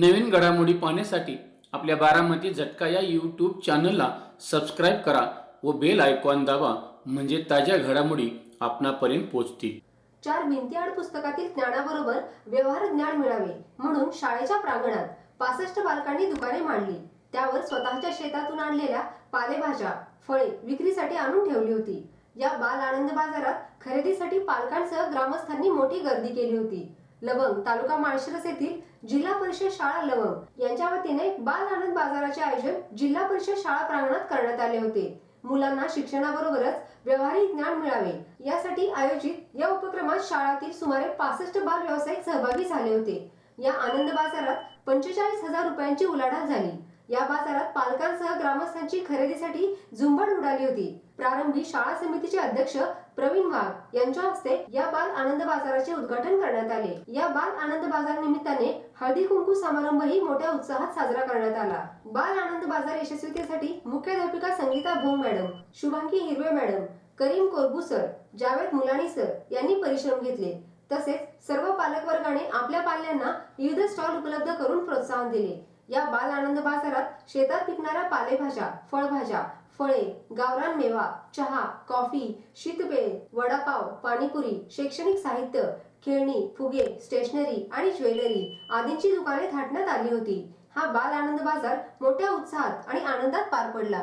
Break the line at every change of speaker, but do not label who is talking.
नवीन घडामोडी पाहण्यासाठी आपल्या बारामती झटका या यूट्यूब चॅनलला सबस्क्राईब करा व बेल आयकॉन दाबा म्हणजे ताज्या घडामोडी आपणापर्यंत पोहोचतील.
चार भिंतीआड पुस्तकातील ज्ञानाबरोबर व्यवहार ज्ञान मिळावे म्हणून शाळेच्या प्रांगणात पासष्ट बालकांनी दुकाने मांडली. त्यावर स्वतःच्या शेतातून आणलेल्या पालेभाज्या फळे विक्रीसाठी आणून ठेवली होती. या बाल आनंद बाजारात खरेदीसाठी पालकांसह ग्रामस्थांनी मोठी गर्दी केली होती. लवंग. तालुका माळशिरस येथील जिल्हा परिषद शाळा लवंग. यांच्या वतीने बाल आनंद बाजाराचे आयोजन जिल्हा परिषद शाळा प्रांगणात करण्यात आले होते. मुलांना शिक्षणाबरोबरच व्यावहारिक ज्ञान मिळावे. यासाठी आयोजित या उपक्रमात शाळातील सुमारे पासष्ट बाल व्यावसायिक सहभागी झाले होते. या आनंद बाजारात पंचेचाळीस हजार रुपयांची उलाढाल झाली. या बाजारात पालकांसह ग्रामस्थांची खरेदीसाठी झुंबड उडाली होती. प्रारंभी शाळा समितीचे अध्यक्ष प्रवीण वाघ यांच्या हस्ते या बाल आनंद बाजाराचे उद्घाटन करण्यात आले. या बाल आनंद बाजार निमित्ताने हळदी कुंकू समारंभही मोठ्या उत्साहात साजरा करण्यात आला. बाल आनंद बाजार यशस्वीतेसाठी मुख्याध्यापिका Sangita Bhong madam Shubhangi Hirve madam Karim Korbu sir Javed Mulani sir यांनी परिश्रम घेतले. तसेच सर्व पालकवर्गाने आपल्या पाल्यांना विविध स्टॉल उपलब्ध करून प्रोत्साहन दिले. या बाल आनंद बाजारात शेतात पिकणाऱ्या पालेभाज्या फळभाज्या फळे गावरान मेवा चहा कॉफी शीतपेय वडापाव पाणीपुरी शैक्षणिक साहित्य खेळणी फुगे स्टेशनरी आणि ज्वेलरी आदींची दुकाने थाटण्यात आली होती. हा बाल आनंद बाजार मोठ्या उत्साहात आणि आनंदात पार पडला.